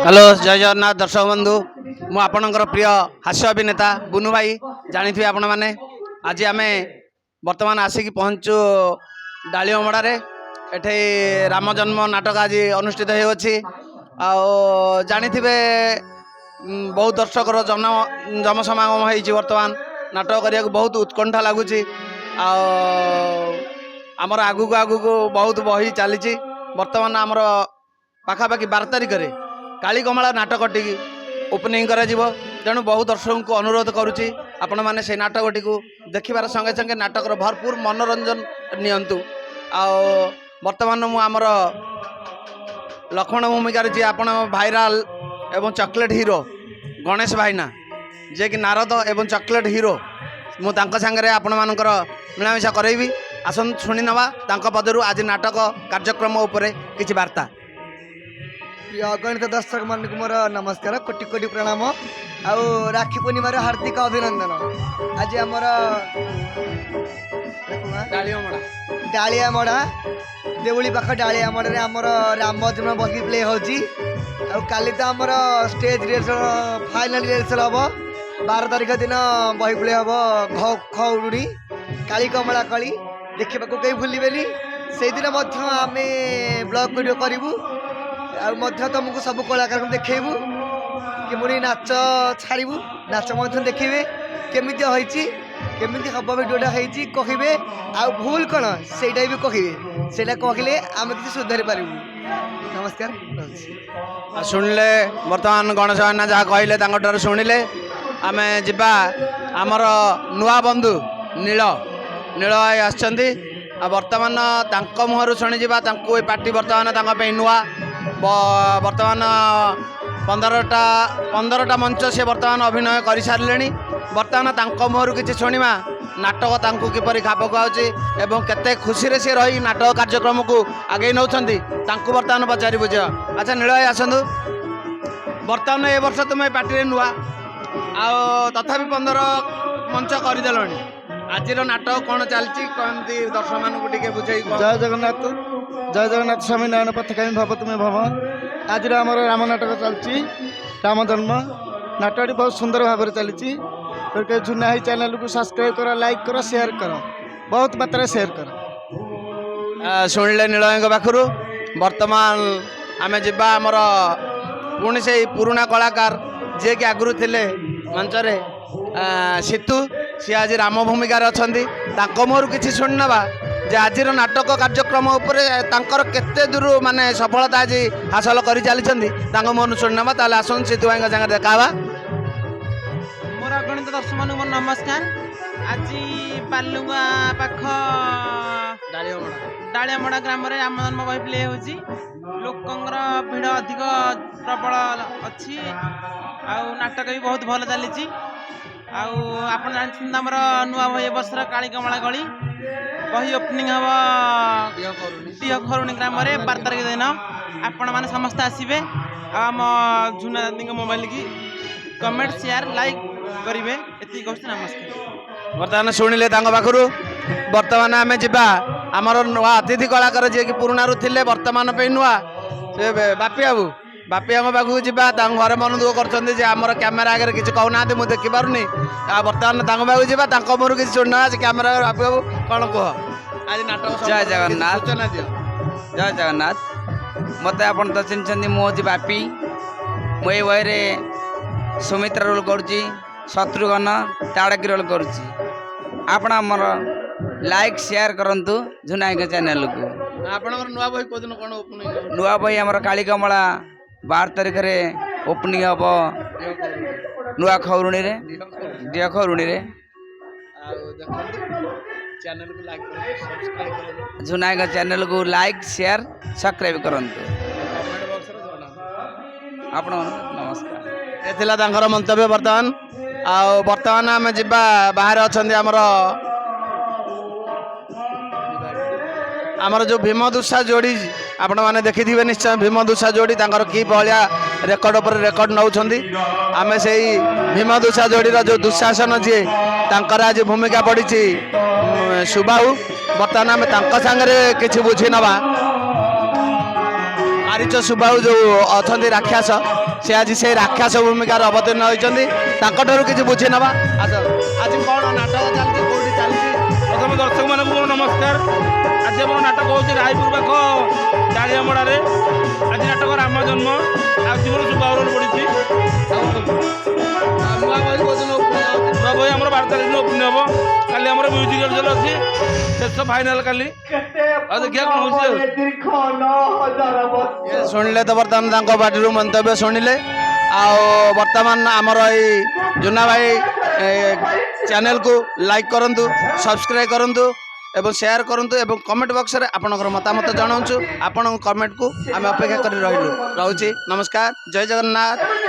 hello ଜୟ ଜଗନ୍ନାଥ ଦର୍ଶକ ବନ୍ଧୁ ମୁଁ ଆପଣଙ୍କର ପ୍ରିୟ ହାସ୍ୟ ଅଭିନେତା ବୁନୁ ଭାଇ ଜାଣିଥିବେ ଆପଣମାନେ ଆଜି ଆମେ ବର୍ତ୍ତମାନ ଆସିକି ପହଞ୍ଚୁ ଡାଳିଅମଡ଼ାରେ ଏଠି ରାମ ଜନ୍ମ ନାଟକ ଆଜି ଅନୁଷ୍ଠିତ ହେଉଅଛି ଆଉ ଜାଣିଥିବେ ବହୁତ ଦର୍ଶକର ଜନ ଜନସମାଗମ ହେଇଛି ବର୍ତ୍ତମାନ ନାଟକ କରିବାକୁ ବହୁତ ଉତ୍କଣ୍ଠା ଲାଗୁଛି ଆଉ ଆମର ଆଗକୁ ଆଗକୁ ବହୁତ ବହି ଚାଲିଛି ବର୍ତ୍ତମାନ ଆମର ପାଖାପାଖି ବାର ତାରିଖରେ କାଳିକମଳା ନାଟକଟିକି ଓପନିଂ କରାଯିବ ତେଣୁ ବହୁ ଦର୍ଶକଙ୍କୁ ଅନୁରୋଧ କରୁଛି ଆପଣମାନେ ସେ ନାଟକଟିକୁ ଦେଖିବାର ସଙ୍ଗେ ସଙ୍ଗେ ନାଟକର ଭରପୁର ମନୋରଞ୍ଜନ ନିଅନ୍ତୁ ଆଉ ବର୍ତ୍ତମାନ ମୁଁ ଆମର ଲକ୍ଷ୍ମଣ ଭୂମିକାରେ ଯିଏ ଆପଣ ଭାଇରାଲ ଏବଂ ଚକୋଲେଟ୍ ହିରୋ ଗଣେଶ ଭାଇନା ଯିଏକି ନାରଦ ଏବଂ ଚକୋଲେଟ୍ ହିରୋ ମୁଁ ତାଙ୍କ ସାଙ୍ଗରେ ଆପଣମାନଙ୍କର ମିଳାମିଶା କରାଇବି ଆସନ୍ତୁ ଶୁଣିନେବା ତାଙ୍କ ପଦରୁ ଆଜି ନାଟକ କାର୍ଯ୍ୟକ୍ରମ ଉପରେ କିଛି ବାର୍ତ୍ତା প্রিয় গণিত দর্শক মানুষ মোর নমস্কার কোটি কোটি প্রণাম আউ রাখি পূর্ণিমার হার্দিক অভিনন্দন আজ আমার ডালিয়া মড়া দেউলি পাখ ডালিয়া মড়ারে আমার রামধুন বহি প্লে হচ্ছে ଆଉ କାଲି ତ ଆମର ଷ୍ଟେଜ୍ ରିହର୍ସଲ ଫାଇନାଲ୍ ରିହର୍ସଲ ହେବ ବାର ତାରିଖ ଦିନ ବହି ବୁଲେଇ ହେବ ଖଉଡୁଣି କାଳି କମଳା କଳି ଦେଖିବାକୁ କେହି ଭୁଲିବେନି ସେଇଦିନ ମଧ୍ୟ ଆମେ ବ୍ଲଗ୍ ଭିଡ଼ିଓ କରିବୁ ଆଉ ମଧ୍ୟ ତୁମକୁ ସବୁ କଳାକାରଙ୍କୁ ଦେଖେଇବୁ କିଭଳି ନାଚ ଛାଡ଼ିବୁ ନାଚ ମଧ୍ୟ ଦେଖେଇବେ କେମିତି ହୋଇଛି କେମିତି ହେବ ଭିଡ଼ିଓଟା ହେଇଛି କହିବେ ଆଉ ଭୁଲ କ'ଣ ସେଇଟା ବି କହିବେ ସେଇଟା କହିଲେ ଆମେ କିଛି ସୁଧାରି ପାରିବୁ ନମସ୍କାର ଶୁଣିଲେ ବର୍ତ୍ତମାନ ଗଣେଶ ଭାଇନା ଯାହା କହିଲେ ତାଙ୍କଠାରୁ ଶୁଣିଲେ ଆମେ ଯିବା ଆମର ନୂଆ ବନ୍ଧୁ ନୀଳ ନୀଳ ଭାଇ ଆସିଛନ୍ତି ଆଉ ବର୍ତ୍ତମାନ ତାଙ୍କ ମୁହଁରୁ ଶୁଣିଯିବା ତାଙ୍କୁ ଏ ପାର୍ଟି ବର୍ତ୍ତମାନ ତାଙ୍କ ପାଇଁ ନୂଆ বর্তমান পনেরোটা পনেরোটা মঞ্চ সে বর্তমান অভিনয় କରିସାରିଲେଣି বর্তমান তাঙ্ক মুহরু কিছু শুণবা নাটক তাঙ্কু কিপরি খাপ খুয়াউছি এবং কেতে খুশিরে সে রহি নাটক কার্যক্রমকু আগেই নেউছন্তি তাঙ্কু বর্তমান পচারি বুঝ আচ্ছা নীল ভাই আসন্তু বর্তমান এ বর্ষ তুমি পার্টিরে নূয়া আও তথাপি পনেরো মঞ্চ କରିଦେଲଣି আজির নাটক কোণ চালছি কেমতি দর্শক মানুষ টিকে বুঝাই জয় জগন্নাথ জয় জগন্নাথ স্বামী নারায়ণ পথকে আমি ভବ তুমি ভବ ଆଜିର ଆମର ରାମ ନାଟକ ଚାଲିଛି ରାମ ଜନ୍ମ ନାଟକଟି ବହୁତ ସୁନ୍ଦର ଭାବରେ ଚାଲିଛି ଜୁନାହି ଚ୍ୟାନେଲକୁ ସବସ୍କ୍ରାଇବ୍ କର ଲାଇକ୍ କର ସେୟାର କର ବହୁତ ମାତ୍ରାରେ ସେୟାର କର ଶୁଣିଲେ ନୀଳୟଙ୍କ ପାଖରୁ ବର୍ତ୍ତମାନ ଆମେ ଯିବା ଆମର ପୁଣି ସେଇ ପୁରୁଣା କଳାକାର ଯିଏକି ଆଗରୁ ଥିଲେ ମଞ୍ଚରେ ସିତୁ ସିଏ ଆଜି ରାମ ଭୂମିକାରେ ଅଛନ୍ତି ତାଙ୍କ ମୁହଁରୁ କିଛି ଶୁଣିନେବା ଯେ ଆଜିର ନାଟକ କାର୍ଯ୍ୟକ୍ରମ ଉପରେ ତାଙ୍କର କେତେ ଦୂର ମାନେ ସଫଳତା ଆଜି ହାସଲ କରି ଚାଲିଛନ୍ତି ତାଙ୍କ ମନ ଶୁଣି ନେବା ତାହେଲେ ଆସନ୍ତୁ ସେଥିପାଇଁ ସାଙ୍ଗରେ ଦେଖା ହେବା ମୋର ଗଣିତ ଦର୍ଶକମାନଙ୍କୁ ନମସ୍କାର ଆଜି ପାଲୁଙ୍ଗା ପାଖ ଡାଳିଆମଡ଼ା ଗ୍ରାମରେ ରାମ ଜନ୍ମ ବହି ପ୍ଲେ ହେଉଛି ଲୋକଙ୍କର ଭିଡ଼ ଅଧିକ ପ୍ରବଳ ଅଛି ଆଉ ନାଟକ ବି ବହୁତ ଭଲ ଚାଲିଛି ଆଉ ଆପଣ ଜାଣିଛନ୍ତି ଆମର ନୂଆ ବହି ଏ କାଳିକମଳା ଗଳି বহি ওপনিং হব ডিহ খরুণী গ্রামে বার তারিখ দিন আপন মানে সমস্ত আসবে আুনা দাদি মোবাইল কি কমেন্ট সেয়ার লাইক করবে এত কষ্ট নমস্কার বর্তমানে শুনলে তাঁর পাখু বর্তমান আমি যা আমার নূয়া অতিথি কলাকার যে পুরোনার লে বর্তমান নূয়া সে বাপি বাবু ବାପି ଆମ ପାଖକୁ ଯିବା ତାଙ୍କ ଘରେ ମନ ଦୁଃଖ କରୁଛନ୍ତି ଯେ ଆମର କ୍ୟାମେରା ଆଗରେ କିଛି କହୁନାହାନ୍ତି ମୁଁ ଦେଖିପାରୁନି ଆଉ ବର୍ତ୍ତମାନ ତାଙ୍କ ପାଖକୁ ଯିବା ତାଙ୍କ ମୁହଁରୁ କିଛି ଶୁଣିନେବା ସେ କ୍ୟାମେରା ବାପି ବାବୁ କ'ଣ କୁହ ଆଜି ନାଟକ ଜୟ ଜଗନ୍ନାଥ ଜୟ ଜଗନ୍ନାଥ ମୋତେ ଆପଣ ତ ଚିହ୍ନିଛନ୍ତି ମୁଁ ହେଉଛି ବାପି ମୁଁ ଏଇ ବହିରେ ସୁମିତ୍ରା ରୋଲ୍ କରୁଛି ଶତ୍ରୁଘ୍ନ ତାଡ଼କୀ ରୋଲ୍ କରୁଛି ଆପଣ ଆମର ଲାଇକ୍ ସେୟାର କରନ୍ତୁ ଜୁନାୟକ ଚ୍ୟାନେଲକୁ ଆପଣଙ୍କର ନୂଆ ବହି କେଉଁଦିନ କ'ଣ ନୂଆ ବହି ଆମର କାଳିକମଳା ବାର ତାରିଖରେ ଓପନିଂ ହେବ ନୂଆ ଖରୁଣିରେ ଦିଅ ଖରୁଣୀରେ ଜୁନାୟକ ଚ୍ୟାନେଲକୁ ଲାଇକ୍ ସେୟାର ସବସ୍କ୍ରାଇବ୍ କରନ୍ତୁ ଆପଣ ନମସ୍କାର ଏ ଥିଲା ତାଙ୍କର ମନ୍ତବ୍ୟ ବର୍ତ୍ତମାନ ଆଉ ବର୍ତ୍ତମାନ ଆମେ ଯିବା ବାହାରେ ଅଛନ୍ତି ଆମର ଆମର ଯେଉଁ ଭୀମ ଦୁଷା ଯୋଡ଼ି ଆପଣମାନେ ଦେଖିଥିବେ ନିଶ୍ଚୟ ଭୀମ ଦୁଷା ଯୋଡ଼ି ତାଙ୍କର କି ଭଳିଆ ରେକର୍ଡ଼ ଉପରେ ରେକର୍ଡ଼ ନେଉଛନ୍ତି ଆମେ ସେଇ ଭୀମ ଦୁଷା ଯୋଡ଼ିର ଯେଉଁ ଦୁଃଶାସନ ଯିଏ ତାଙ୍କର ଆଜି ଭୂମିକା ପଡ଼ିଛି ସୁବାହୁ ବର୍ତ୍ତମାନ ଆମେ ତାଙ୍କ ସାଙ୍ଗରେ କିଛି ବୁଝି ନେବା ଆରିଚ ସୁବାହୁ ଯେଉଁ ଅଛନ୍ତି ରାକ୍ଷାସ ସେ ଆଜି ସେ ରାକ୍ଷାସ ଭୂମିକାରେ ଅବତୀର୍ଣ୍ଣ ହୋଇଛନ୍ତି ତାଙ୍କଠାରୁ କିଛି ବୁଝି ନେବା ଆଚ୍ଛା ଆଜି କ'ଣ ନାଟକ ଚାଲିଛି କେଉଁଠି ଚାଲିଛି ପ୍ରଥମେ ଦର୍ଶକମାନଙ୍କୁ ମୋର ନମସ୍କାର ଆଜି ଆମର ନାଟକ ହେଉଛି ରାୟପୁର ପାଖ ଡାଳିଆମଡ଼ାରେ ଆଜି ନାଟକ ରାମ ଜନ୍ମ ଆଜି ମୋର ଶୁଭାବରଣ ପଡ଼ିଛି ଭାଇ ଆମର ବାର ତାରିଖ ଦିନ ଓପନିଂ ହେବ କାଲି ଆମର ମ୍ୟୁଜିକ୍ ଅଡ଼ିସନ୍ ଅଛି ଶେଷ ଫାଇନାଲ୍ କାଲି ଆଉ ଦେଖିବା କ'ଣ ଶୁଣିଲେ ତ ବର୍ତ୍ତମାନ ତାଙ୍କ ପାର୍ଟିରୁ ମନ୍ତବ୍ୟ ଶୁଣିଲେ ଆଉ ବର୍ତ୍ତମାନ ଆମର ଏଇ ଜୁନା ଭାଇ ଚ୍ୟାନେଲ୍କୁ ଲାଇକ୍ କରନ୍ତୁ ସବସ୍କ୍ରାଇବ୍ କରନ୍ତୁ ଏବଂ ସେୟାର କରନ୍ତୁ ଏବଂ କମେଣ୍ଟ ବକ୍ସରେ ଆପଣଙ୍କର ମତାମତ ଜଣାନ୍ତୁ ଆପଣଙ୍କ କମେଣ୍ଟକୁ ଆମେ ଅପେକ୍ଷା କରି ରହିଲୁ ରହୁଛି ନମସ୍କାର ଜୟ ଜଗନ୍ନାଥ